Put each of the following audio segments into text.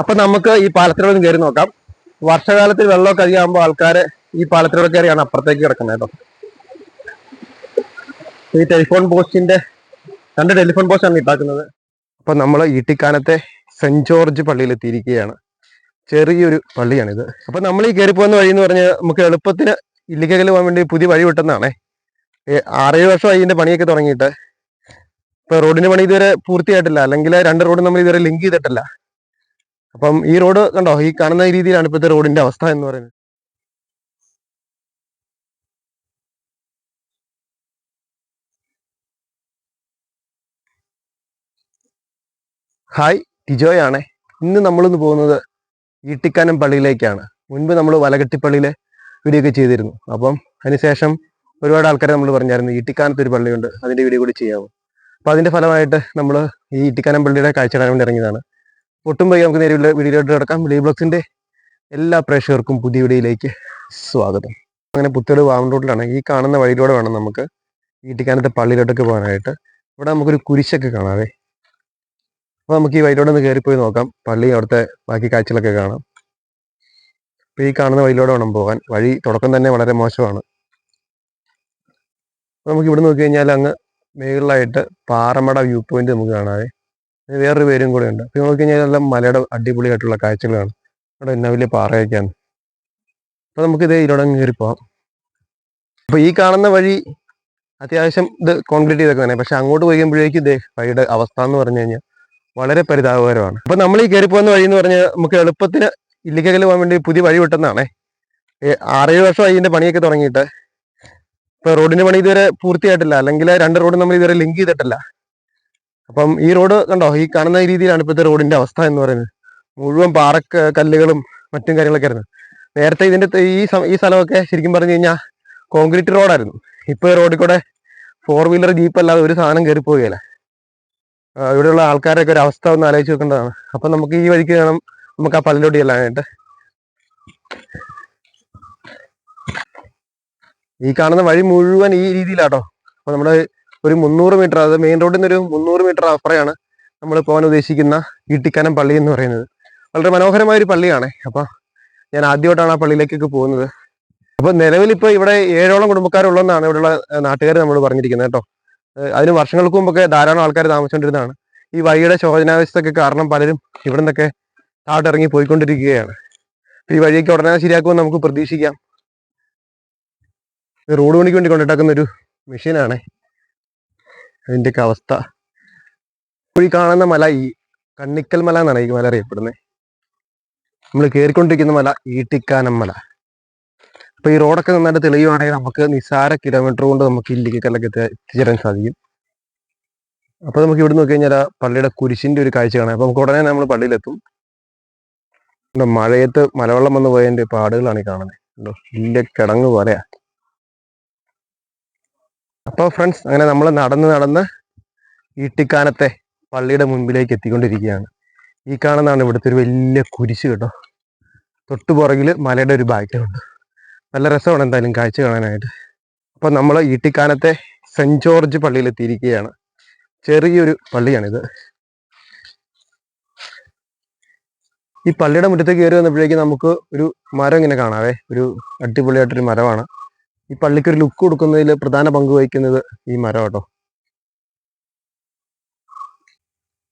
അപ്പൊ നമുക്ക് ഈ പാലത്തിലൂടെ കയറി നോക്കാം. വർഷകാലത്തിൽ വെള്ളമൊക്കെ അധികമാകുമ്പോൾ ആൾക്കാര് ഈ പാലത്തിലൂടെ കയറിയാണ് അപ്പുറത്തേക്ക് കിടക്കുന്നത് കേട്ടോ. ഈ ടെലിഫോൺ പോസ്റ്റിന്റെ രണ്ട് ടെലിഫോൺ പോസ്റ്റ് ആണ് ഇട്ടാക്കുന്നത് അപ്പൊ നമ്മൾ ഈട്ടിക്കാനത്തെ സെന്റ് ജോർജ് പള്ളിയിൽ എത്തിയിരിക്കുകയാണ്. ചെറിയൊരു പള്ളിയാണിത്. അപ്പൊ നമ്മൾ ഈ കയറി പോകുന്ന വഴി എന്ന് പറഞ്ഞാൽ നമുക്ക് എളുപ്പത്തിന് ഇല്ലിക്കകൽ പോകാൻ വേണ്ടി പുതിയ വഴി വിട്ടെന്നാണേ. ആറേഴ് വർഷമായി ഇതിന്റെ പണിയൊക്കെ തുടങ്ങിയിട്ട്. ഇപ്പൊ റോഡിന്റെ പണി ഇതുവരെ പൂർത്തിയായിട്ടില്ല. അല്ലെങ്കിൽ രണ്ട് റോഡ് നമ്മൾ ഇതുവരെ ലിങ്ക് ചെയ്തിട്ടില്ല. അപ്പം ഈ റോഡ് കണ്ടോ? ഈ കാണുന്ന രീതിയിലാണ് ഇപ്പോഴത്തെ റോഡിന്റെ അവസ്ഥ എന്ന് പറയുന്നത്. ഹായ് ടിജോയാണ്. ഇന്ന് നമ്മളിന്ന് പോകുന്നത് ഈട്ടിക്കാനം പള്ളിയിലേക്കാണ്. മുൻപ് നമ്മൾ വലകെട്ടിപ്പള്ളിയിലെ വീഡിയോ ഒക്കെ ചെയ്തിരുന്നു. അപ്പം അതിനുശേഷം ഒരുപാട് ആൾക്കാരെ നമ്മൾ പറഞ്ഞായിരുന്നു ഈട്ടിക്കാനത്ത് ഒരു പള്ളിയുണ്ട് അതിന്റെ വീഡിയോ കൂടി ചെയ്യാവും. അപ്പം അതിന്റെ ഫലമായിട്ട് നമ്മൾ ഈ ഈട്ടിക്കാനം പള്ളിയുടെ കാഴ്ച വേണ്ടി ഇറങ്ങിയതാണ്. ഒട്ടും പോയി നമുക്ക് നേരെ വീഡിയോയിലോട്ട് കിടക്കാം. വിളി ബ്ലോക്സിന്റെ എല്ലാ പ്രേക്ഷകർക്കും പുതിയ വീഡിയോയിലേക്ക് സ്വാഗതം. അങ്ങനെ പുത്തേട് വാമൻ റോഡിലാണ്. ഈ കാണുന്ന വഴിയിലൂടെ വേണം നമുക്ക് വീട്ടിക്കാനത്തെ പള്ളിയിലോട്ടൊക്കെ പോകാനായിട്ട്. ഇവിടെ നമുക്കൊരു കുരിശൊക്കെ കാണാവേ. അപ്പോൾ നമുക്ക് ഈ വഴിയിലൂടെ ഒന്ന് കയറിപ്പോയി നോക്കാം. പള്ളി അവിടുത്തെ ബാക്കി കാഴ്ചകളൊക്കെ കാണാം. അപ്പൊ ഈ കാണുന്ന വഴിയിലൂടെ വേണം പോകാൻ. വഴി തുടക്കം തന്നെ വളരെ മോശമാണ്. നമുക്ക് ഇവിടെ നോക്കി കഴിഞ്ഞാൽ അങ്ങ് മേളിലായിട്ട് പാറമട വ്യൂ പോയിന്റ് നമുക്ക് കാണാവേ. വേറൊരു പേരും കൂടെ ഉണ്ട്. അപ്പൊ നോക്കി കഴിഞ്ഞാൽ എല്ലാം മലയുടെ അടിപൊളിയായിട്ടുള്ള കാഴ്ചകളാണ്. അവിടെ എന്നാ വലിയ പാറയൊക്കെയാണ്. അപ്പൊ നമുക്ക് ഇതേ അങ്ങ് കയറി പോവാം. അപ്പൊ ഈ കാണുന്ന വഴി അത്യാവശ്യം ഇത് കോൺക്രീറ്റ് ചെയ്തൊക്കെ തന്നെ. പക്ഷെ അങ്ങോട്ട് പോയി കഴിയുമ്പോഴേക്കും ഇതേ വഴിയുടെ അവസ്ഥ എന്ന് പറഞ്ഞു കഴിഞ്ഞാൽ വളരെ പരിതാപകരമാണ്. അപ്പൊ നമ്മൾ ഈ കയറി പോകുന്ന വഴി എന്ന് പറഞ്ഞാൽ നമുക്ക് എളുപ്പത്തിന് ഇല്ലിക്കകൽ പോകാൻ വേണ്ടി പുതിയ വഴി വിട്ടെന്നാണേ ആറേഴ് വർഷമായി ഇതിന്റെ പണിയൊക്കെ തുടങ്ങിയിട്ട്. ഇപ്പൊ റോഡിന്റെ പണി ഇതുവരെ പൂർത്തിയായിട്ടില്ല. അല്ലെങ്കിൽ രണ്ട് റോഡ് നമ്മൾ ഇതുവരെ ലിങ്ക് ചെയ്തിട്ടില്ല. അപ്പം ഈ റോഡ് കണ്ടോ? ഈ കാണുന്ന രീതിയിലാണ് ഇപ്പോഴത്തെ റോഡിന്റെ അവസ്ഥ എന്ന് പറയുന്നത്. മുഴുവൻ പാറ കല്ലുകളും മറ്റും കാര്യങ്ങളൊക്കെ ആയിരുന്നു. നേരത്തെ ഇതിന്റെ ഈ ഈ സ്ഥലമൊക്കെ ശരിക്കും പറഞ്ഞു കഴിഞ്ഞാൽ കോൺക്രീറ്റ് റോഡായിരുന്നു ഇപ്പൊ റോഡിൽ കൂടെ ഫോർ വീലർ ജീപ്പ് അല്ലാതെ ഒരു സാധനം കയറി പോവുകയില്ല. ഇവിടെയുള്ള ആൾക്കാരൊക്കെ ഒരു അവസ്ഥ ഒന്ന് ആലോചിച്ച് നോക്കേണ്ടതാണ്. അപ്പൊ നമുക്ക് ഈ വഴിക്ക് വേണം നമുക്ക് ആ പള്ളിലോട്ട് ചെല്ലാനായിട്ട്. ഈ കാണുന്ന വഴി മുഴുവൻ ഈ രീതിയിലാട്ടോ. അപ്പൊ നമ്മുടെ ഒരു മുന്നൂറ് മീറ്റർ അത് മെയിൻ റോഡിൽ നിന്ന് ഒരു മുന്നൂറ് മീറ്റർ അപ്പുറയാണ് നമ്മൾ പോകാൻ ഉദ്ദേശിക്കുന്ന ഈട്ടിക്കാനം പള്ളി എന്ന് പറയുന്നത്. വളരെ മനോഹരമായ ഒരു പള്ളിയാണ്. അപ്പൊ ഞാൻ ആദ്യമായിട്ടാണ് ആ പള്ളിയിലേക്കൊക്കെ പോകുന്നത്. അപ്പൊ നിലവിൽ ഇപ്പൊ ഇവിടെ ഏഴോളം കുടുംബക്കാരുള്ളതെന്നാണ് ഇവിടെയുള്ള നാട്ടുകാർ നമ്മൾ പറഞ്ഞിരിക്കുന്നത് കേട്ടോ. അതിന് വർഷങ്ങൾക്ക് മുമ്പൊക്കെ ധാരാളം ആൾക്കാർ താമസിച്ചുകൊണ്ടിരുന്നതാണ്. ഈ വഴിയുടെ ശോചനാവസ്ഥയ്ക്ക് കാരണം പലരും ഇവിടെ നിന്നൊക്കെ താട്ടിറങ്ങി പോയിക്കൊണ്ടിരിക്കുകയാണ്. ഈ വഴിയൊക്കെ ഉടനെ ശരിയാക്കുമെന്ന് നമുക്ക് പ്രതീക്ഷിക്കാം. റോഡ് പണിക്ക് വേണ്ടി കൊണ്ടിട്ടാക്കുന്ന ഒരു മെഷീനാണ്. അതിന്റെയൊക്കെ അവസ്ഥ. ഇപ്പോൾ ഈ കാണുന്ന മല ഈ കണ്ണിക്കൽ മല എന്നാണ് ഈ മല അറിയപ്പെടുന്നത് നമ്മൾ കയറിക്കൊണ്ടിരിക്കുന്ന മല ഈട്ടിക്കാനം മല. അപ്പൊ ഈ റോഡൊക്കെ നന്നായിട്ട് തെളിയുവാണെങ്കിൽ നമുക്ക് നിസാര കിലോമീറ്റർ കൊണ്ട് നമുക്ക് ഇല്ലിക്കലൊക്കെ എത്തി- എത്തിച്ചേരാൻ സാധിക്കും. അപ്പൊ നമുക്ക് ഇവിടെ നോക്കി കഴിഞ്ഞാൽ പള്ളിയുടെ കുരിശിന്റെ ഒരു കാഴ്ച കാണാം. അപ്പൊ നമുക്ക് ഉടനെ നമ്മൾ പള്ളിയിലെത്തും. മഴയത്ത് മലവെള്ളം വന്ന് പോയതിന്റെ പാടുകളാണ് ഈ കാണുന്നത്. വലിയ കിടങ്ങ് പോലെയാ. അപ്പൊ ഫ്രണ്ട്സ് അങ്ങനെ നമ്മൾ നടന്ന് നടന്ന് ഈട്ടിക്കാനത്തെ പള്ളിയുടെ മുൻപിലേക്ക് എത്തിക്കൊണ്ടിരിക്കുകയാണ്. ഈ കാണുന്നതാണ് ഇവിടുത്തെ ഒരു വലിയ കുരിശ് കേട്ടോ. തൊട്ടു പുറകിൽ മലയുടെ ഒരു ബാക്ക്ഗ്രൗണ്ട് നല്ല രസമാണ് എന്തായാലും കാഴ്ച കാണാനായിട്ട്. അപ്പോൾ നമ്മൾ ഈട്ടിക്കാനത്തെ സെന്റ് ജോർജ് പള്ളിയിൽ എത്തിയിരിക്കുകയാണ്. ചെറിയൊരു പള്ളിയാണിത്. ഈ പള്ളിയുടെ മുറ്റത്തേക്ക് കയറി വന്നപ്പോഴേക്കും നമുക്ക് ഒരു മരം ഇങ്ങനെ കാണാവേ. ഒരു അടിപൊളിയായിട്ടൊരു മരമാണ്. ഈ പള്ളിക്ക് ഒരു ലുക്ക് കൊടുക്കുന്നതിൽ പ്രധാന പങ്ക് വഹിക്കുന്നത് ഈ മരം കേട്ടോ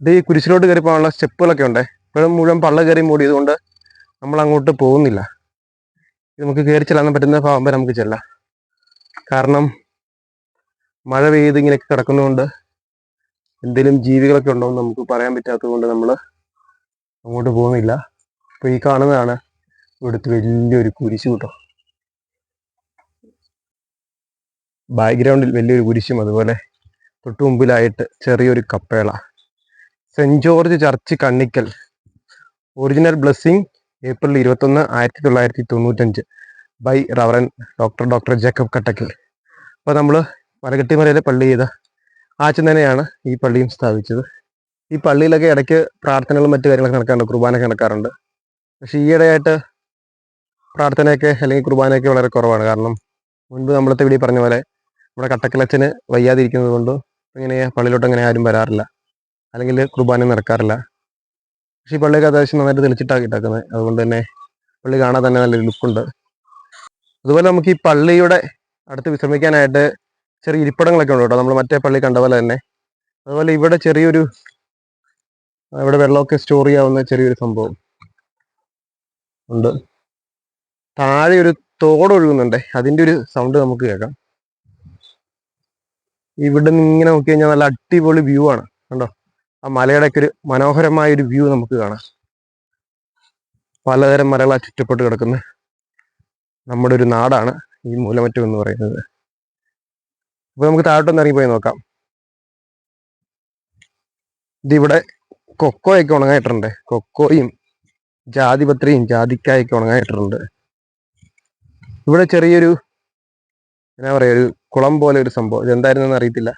ഇത് ഈ കുരിശിലോട്ട് കയറി പോകാനുള്ള സ്റ്റെപ്പുകളൊക്കെ ഉണ്ട്. ഇപ്പോഴും മുഴുവൻ പള്ള കയറി മൂടിയത് കൊണ്ട് നമ്മൾ അങ്ങോട്ട് പോകുന്നില്ല. നമുക്ക് കയറി ചെല്ലാൻ പറ്റുന്ന ഭാവം വരെ നമുക്ക് ചെല്ലാം. കാരണം മഴ പെയ്ത് ഇങ്ങനെയൊക്കെ കിടക്കുന്നതുകൊണ്ട് എന്തെങ്കിലും ജീവികളൊക്കെ ഉണ്ടോ എന്ന് നമുക്ക് പറയാൻ പറ്റാത്തത് കൊണ്ട് നമ്മൾ അങ്ങോട്ട് പോകുന്നില്ല. അപ്പൊ ഈ കാണുന്നതാണ് ഇവിടുത്തെ വലിയൊരു കുരിശ് കേട്ടോ. ബാക്ക്ഗ്രൗണ്ടിൽ വലിയൊരു കുരിശും അതുപോലെ തൊട്ടു മുമ്പിലായിട്ട് ചെറിയൊരു Kappela. Saint George church Kannikkal. Original blessing April ഇരുപത്തൊന്ന് ആയിരത്തി തൊള്ളായിരത്തി തൊണ്ണൂറ്റഞ്ച് by reverend doctor doctor Jacob Kattakkal. അപ്പോൾ നമ്മൾ മലകെട്ടിമലയിലെ പള്ളി ചെയ്ത ആച്ചൻ തന്നെയാണ് ഈ പള്ളിയും സ്ഥാപിച്ചത്. ഈ പള്ളിയിലൊക്കെ ഇടയ്ക്ക് പ്രാർത്ഥനകളും മറ്റു കാര്യങ്ങളൊക്കെ നടക്കാറുണ്ട് കുർബാനൊക്കെ നടക്കാറുണ്ട്. പക്ഷേ ഈയിടെയായിട്ട് പ്രാർത്ഥനയൊക്കെ അല്ലെങ്കിൽ കുർബാനയൊക്കെ വളരെ കുറവാണ്. കാരണം മുൻപ് നമ്മളത്തെ വീഡിയോ പറഞ്ഞ പോലെ നമ്മുടെ കട്ടക്കിളച്ചന് വയ്യാതിരിക്കുന്നത് കൊണ്ട് ഇങ്ങനെ പള്ളിയിലോട്ട് അങ്ങനെ ആരും വരാറില്ല. അല്ലെങ്കിൽ കുർബാന നടക്കാറില്ല. പക്ഷേ ഈ പള്ളിയൊക്കെ അത്യാവശ്യം നന്നായിട്ട് തെളിച്ചിട്ടാണ് ഇട്ടേക്കുന്നത് അതുകൊണ്ട് തന്നെ പള്ളി കാണാൻ തന്നെ നല്ലൊരു ലുക്കുണ്ട്. അതുപോലെ നമുക്ക് ഈ പള്ളിയുടെ അടുത്ത് വിശ്രമിക്കാനായിട്ട് ചെറിയ ഇരിപ്പിടങ്ങളൊക്കെ ഉണ്ട് കേട്ടോ. നമ്മൾ മറ്റേ പള്ളി കണ്ട പോലെ തന്നെ. അതുപോലെ ഇവിടെ ചെറിയൊരു ഇവിടെ വെള്ളമൊക്കെ സ്റ്റോർ ചെയ്യാവുന്ന ചെറിയൊരു സംഭവം ഉണ്ട്. താഴെ ഒരു തോട് ഒഴുകുന്നുണ്ട് അതിന്റെ ഒരു സൗണ്ട് നമുക്ക് കേൾക്കാം. ഇവിടെ നിന്ന് ഇങ്ങനെ നോക്കി കഴിഞ്ഞാൽ നല്ല അടിപൊളി വ്യൂ ആണ്. കണ്ടോ? ആ മലയുടെ ഒക്കെ ഒരു മനോഹരമായ ഒരു വ്യൂ നമുക്ക് കാണാം. പലതരം മലകളാ ചുറ്റപ്പെട്ട് കിടക്കുന്ന. നമ്മുടെ ഒരു നാടാണ് ഈ മൂലമറ്റം എന്ന് പറയുന്നത്. അപ്പൊ നമുക്ക് താഴോട്ടൊന്ന് ഇറങ്ങിപ്പോയി നോക്കാം. ഇതിവിടെ കൊക്കോയൊക്കെ ഉണങ്ങായിട്ടുണ്ട്. കൊക്കോയും ജാതിപത്രിയും ജാതിക്കായൊക്കെ ഉണങ്ങായിട്ടുണ്ട്. ഇവിടെ ചെറിയൊരു എന്നാ പറയാ ഒരു കുളം പോലെ ഒരു സംഭവം. ഇതെന്തായിരുന്നെന്ന് അറിയത്തില്ല.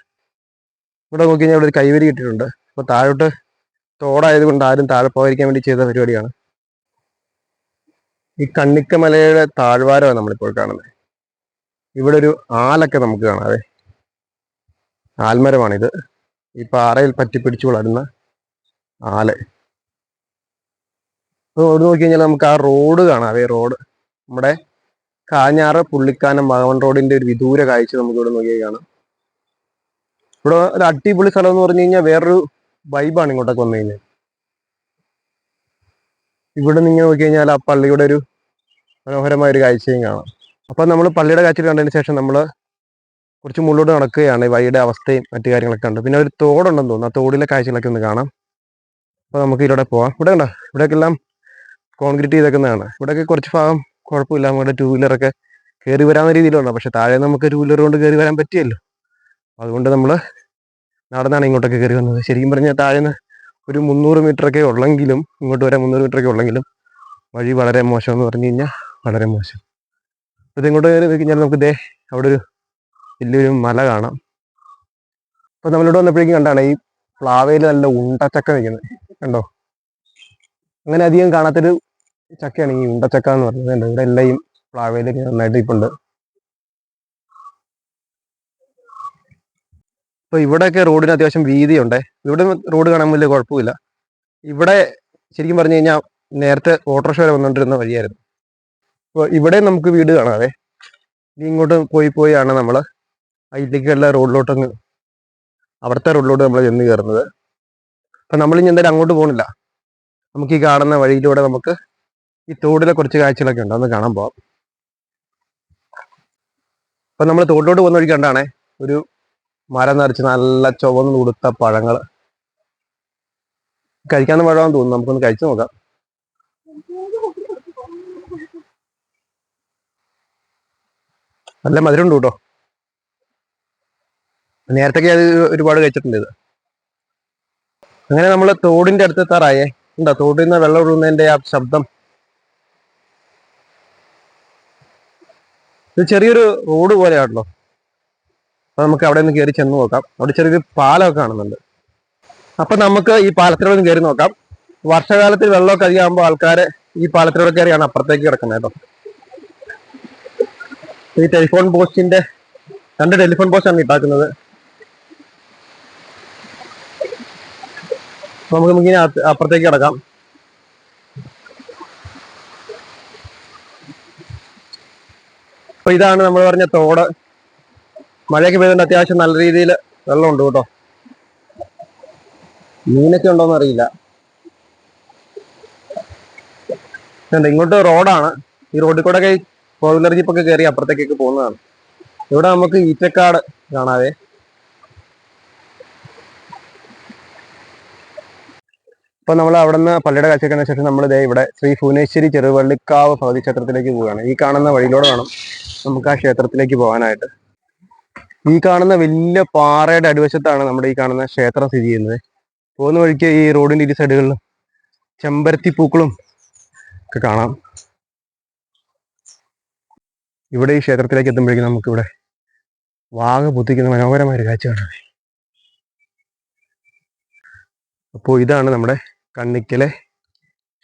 ഇവിടെ നോക്കി കഴിഞ്ഞാൽ ഇവിടെ ഒരു കൈവരി കിട്ടിയിട്ടുണ്ട്. അപ്പൊ താഴോട്ട് തോടായത് കൊണ്ട് ആരും താഴെ പോകാതിരിക്കാൻ വേണ്ടി ചെയ്ത പരിപാടിയാണ്. ഈ കണ്ണിക്കമലയുടെ താഴ്വാരമാണ് നമ്മളിപ്പോൾ കാണുന്നത്. ഇവിടെ ഒരു ആലൊക്കെ നമുക്ക് കാണാവേ ആൽമരമാണിത്. ഈ പാറയിൽ പറ്റി പിടിച്ചു വളരുന്ന ആൽ. അവിടെ നോക്കി കഴിഞ്ഞാൽ നമുക്ക് ആ റോഡ് കാണാവേ റോഡ്. നമ്മുടെ കാഞ്ഞാറ് പുള്ളിക്കാനം വാഗമൺ റോഡിന്റെ ഒരു വിദൂര കാഴ്ച നമുക്ക് ഇവിടെ നോക്കി കാണാം ഇവിടെ ഒരു അടിപൊളി സ്ഥലം എന്ന് പറഞ്ഞു കഴിഞ്ഞാൽ വേറൊരു വൈബാണ് ഇങ്ങോട്ടൊക്കെ വന്നു കഴിഞ്ഞാൽ. ഇവിടെ നിന്ന് നോക്കി കഴിഞ്ഞാൽ ആ പള്ളിയുടെ ഒരു മനോഹരമായ ഒരു കാഴ്ചയും കാണാം. അപ്പൊ നമ്മൾ പള്ളിയുടെ കാഴ്ച കണ്ടതിന് ശേഷം നമ്മൾ കുറച്ച് മുള്ളോട് നടക്കുകയാണ്. ഈ വഴിയുടെ അവസ്ഥയും മറ്റു കാര്യങ്ങളൊക്കെ ഉണ്ട് പിന്നെ ഒരു തോടുണ്ടെന്ന് തോന്നുന്നു. ആ തോടിലെ കാഴ്ചകളൊക്കെ ഒന്ന് കാണാം. അപ്പൊ നമുക്ക് ഇതിലൂടെ പോവാം. ഇവിടെ കണ്ടോ? ഇവിടെയൊക്കെ എല്ലാം കോൺക്രീറ്റ് ചെയ്തേക്കുന്നതാണ്. ഇവിടെയൊക്കെ കുറച്ച് ഭാഗം കുഴപ്പമില്ല നമ്മുടെ ടൂ വീലറൊക്കെ കയറി വരാവുന്ന രീതിയിലുള്ള പക്ഷെ താഴെ നമുക്ക് ടൂ വീലർ കൊണ്ട് കയറി വരാൻ പറ്റിയല്ലോ. അതുകൊണ്ട് നമ്മൾ നടന്നാണ് ഇങ്ങോട്ടൊക്കെ കയറി വന്നത്. ശരിക്കും പറഞ്ഞാൽ താഴെ ഒരു മുന്നൂറ് മീറ്റർ ഒക്കെ ഉള്ളെങ്കിലും ഇങ്ങോട്ട് വരാൻ മുന്നൂറ് മീറ്റർ ഒക്കെ ഉള്ളെങ്കിലും വഴി വളരെ മോശം എന്ന് പറഞ്ഞു കഴിഞ്ഞാൽ വളരെ മോശം. അപ്പോൾ ഇങ്ങോട്ട് കയറി കഴിഞ്ഞാൽ നമുക്ക് ദേ അവിടെ ഒരു വലിയൊരു മല കാണാം. അപ്പോൾ നമ്മളിവിടെ വന്നപ്പോഴേക്കും കണ്ടാണ് ഈ പ്ലാവയിൽ നല്ല ഉണ്ടച്ചക്ക നിൽക്കുന്നത്. കണ്ടോ? അങ്ങനെ അധികം കാണാത്തൊരു ചക്കയാണ് ഈ ഉണ്ടച്ചക്ക എന്ന് പറയുന്നത്. ഇവിടെ എല്ലാം ഈ പ്ലാവയിലൊക്കെ നന്നായിട്ട് ഇപ്പുണ്ട് അപ്പൊ ഇവിടെയൊക്കെ റോഡിന് അത്യാവശ്യം വീതിയുണ്ട്. ഇവിടെ റോഡ് കാണാൻ വലിയ കുഴപ്പമില്ല. ഇവിടെ ശരിക്കും പറഞ്ഞു കഴിഞ്ഞാൽ നേരത്തെ ഓട്ടോറിക്ഷ വരെ വന്നുകൊണ്ടിരുന്ന വഴിയായിരുന്നു. അപ്പോൾ ഇവിടെ നമുക്ക് വീട് കാണാതെ ഇനി ഇങ്ങോട്ട് പോയി പോയാണ് നമ്മൾ അതിലേക്കുള്ള റോഡിലോട്ടങ്ങ് അവിടുത്തെ റോഡിലോട്ട് നമ്മൾ ചെന്ന് കയറുന്നത്. അപ്പൊ നമ്മൾ ഇനി എന്തായാലും അങ്ങോട്ട് പോകണില്ല നമുക്ക് ഈ കാണുന്ന വഴിയിലൂടെ നമുക്ക് ഈ തോടിലെ കുറച്ച് കാഴ്ചകളൊക്കെ ഉണ്ട്. ഒന്ന് കാണാൻ പോവാം. അപ്പൊ നമ്മൾ തോട്ടിലോട്ട് പോകുന്ന വഴി കണ്ടാണേ ഒരു മരം നിറച്ച് നല്ല ചുവന്ന് കൊടുത്ത പഴങ്ങൾ. കഴിക്കാന്ന് പഴമാണെന്ന് തോന്നുന്നു. നമുക്കൊന്ന് കഴിച്ചു നോക്കാം. നല്ല മധുരമുണ്ട് കേട്ടോ. നേരത്തെ അത് ഒരുപാട് കഴിച്ചിട്ടുണ്ട് ഇത്. അങ്ങനെ നമ്മൾ തോടിന്റെ അടുത്ത് എത്താറായേ. എന്താ തോട്ടിൽ നിന്ന് വെള്ളം ഒഴുകുന്നതിന്റെ ആ ശബ്ദം ഇത് ചെറിയൊരു റോഡ് പോലെയാണല്ലോ. അപ്പൊ നമുക്ക് അവിടെ നിന്ന് കയറി ചെന്ന് നോക്കാം. അവിടെ ചെറിയൊരു പാലമൊക്കെ കാണുന്നുണ്ട്. അപ്പൊ നമുക്ക് ഈ പാലത്തിലൂടെ ഒന്ന് കയറി നോക്കാം. വർഷകാലത്തിൽ വെള്ളമൊക്കെ അധികമാകുമ്പോൾ ആൾക്കാരെ ഈ പാലത്തിലൂടെ കയറിയാണ് അപ്പുറത്തേക്ക് കിടക്കുന്നത് കേട്ടോ. ഈ ടെലിഫോൺ പോസ്റ്റിന്റെ രണ്ട് ടെലിഫോൺ പോസ്റ്റാണ് ഇട്ടാക്കുന്നത് നമുക്ക് ഇങ്ങനെ അപ്പുറത്തേക്ക് കിടക്കാം. അപ്പൊ ഇതാണ് നമ്മൾ പറഞ്ഞ തോട്. മഴയൊക്കെ പെയ്തുകൊണ്ട് അത്യാവശ്യം നല്ല രീതിയിൽ വെള്ളമുണ്ട് കേട്ടോ. മീനൊക്കെ ഉണ്ടോന്ന് അറിയില്ല. ഇങ്ങോട്ട് റോഡാണ്. ഈ റോഡിൽ കൂടെ ഒക്കെ ഫോർ വീലർ ജീപ്പൊക്കെ കയറി അപ്പുറത്തേക്കൊക്കെ പോകുന്നതാണ്. ഇവിടെ നമുക്ക് ഈറ്റക്കാട് കാണാവേ. ഇപ്പൊ നമ്മൾ അവിടെ നിന്ന് പള്ളിയുടെ കാഴ്ചയ്ക്ക് ശേഷം നമ്മൾ ഇതേ ഇവിടെ ശ്രീ ഭുവനേശ്വരി ചെറുവള്ളിക്കാവ് ഭഗവതി ക്ഷേത്രത്തിലേക്ക് പോവുകയാണ്. ഈ കാണുന്ന വഴിയിലൂടെ വേണം നമുക്ക് ആ ക്ഷേത്രത്തിലേക്ക് പോകാനായിട്ട്. ഈ കാണുന്ന വലിയ പാറയുടെ അടിവശത്താണ് നമ്മുടെ ഈ കാണുന്ന ക്ഷേത്രം സ്ഥിതി ചെയ്യുന്നത്. പോകുന്ന വഴിക്ക് ഈ റോഡിന്റെ ഇരു സൈഡുകളിലും ചെമ്പരത്തി പൂക്കളും ഒക്കെ കാണാം. ഇവിടെ ഈ ക്ഷേത്രത്തിലേക്ക് എത്തുമ്പോഴേക്കും നമുക്കിവിടെ വാഗ പൊത്തിക്കുന്ന മനോഹരമായ ഒരു കാഴ്ച കാണാം. അപ്പോൾ ഇതാണ് നമ്മുടെ കണ്ണിക്കലെ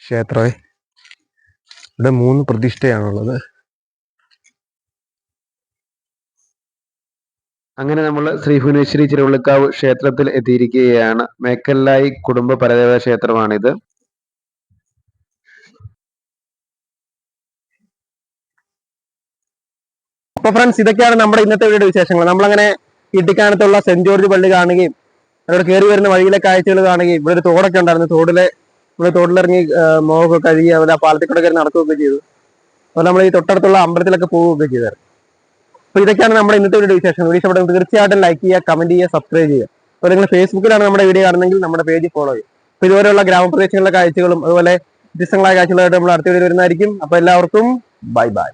ക്ഷേത്രമേ. ഇവിടെ മൂന്ന് പ്രതിഷ്ഠയാണുള്ളത്. അങ്ങനെ നമ്മൾ ശ്രീ ഭുവനേശ്വരി തിരുവിളുക്കാവ് ക്ഷേത്രത്തിൽ എത്തിയിരിക്കുകയാണ്. മേക്കല്ലായി കുടുംബ പരദേവ ക്ഷേത്രമാണിത്. അപ്പൊ ഫ്രണ്ട്സ് ഇതൊക്കെയാണ് നമ്മുടെ ഇന്നത്തെ വീടിന്റെ വിശേഷങ്ങൾ. നമ്മളങ്ങനെ ഇടിക്കാനത്തുള്ള സെന്റ് ജോർജ് പള്ളി കാണുകയും അവിടെ കയറി വരുന്ന വഴിയിലെ കാഴ്ചകൾ കാണുകയും ഇവിടെ ഒരു തോടൊക്കെ ഉണ്ടായിരുന്നു. തോടിലെ ഇവിടെ തോട്ടിലിറങ്ങി മോഹൊക്കെ കഴുകി അതുപോലെ ആ പാലത്തിൽ കൂടെ കയറി നടക്കുകയൊക്കെ ചെയ്തു. അതുപോലെ നമ്മൾ ഈ തൊട്ടടുത്തുള്ള അമ്പലത്തിലൊക്കെ പോവുകയൊക്കെ ചെയ്തായിരുന്നു. അപ്പൊ ഇതൊക്കെയാണ് നമ്മുടെ ഇന്നത്തെ വീഡിയോ വിശേഷം വീഡിയോ ഇഷ്ടപ്പെട്ടെങ്കിൽ തീർച്ചയായിട്ടും ലൈക്ക് ചെയ്യുക കമന്റ് ചെയ്യുക സബ്സ്ക്രൈബ് ചെയ്യുക. അപ്പോൾ നിങ്ങൾ ഫേസ്ബുക്കിലാണ് നമ്മുടെ വീഡിയോ കാണുന്നെങ്കിൽ നമ്മുടെ പേജ് ഫോളോ ചെയ്യും അപ്പോൾ ഇതുപോലെയുള്ള ഗ്രാമപ്രദേശങ്ങളിലെ കാഴ്ചകളും അതുപോലെ വ്യത്യസ്തങ്ങളായ കാഴ്ചകളായിട്ട് നമ്മൾ അടുത്ത വീഡിയോ വരുന്നതായിരിക്കും. അപ്പോൾ എല്ലാവർക്കും ബൈ ബൈ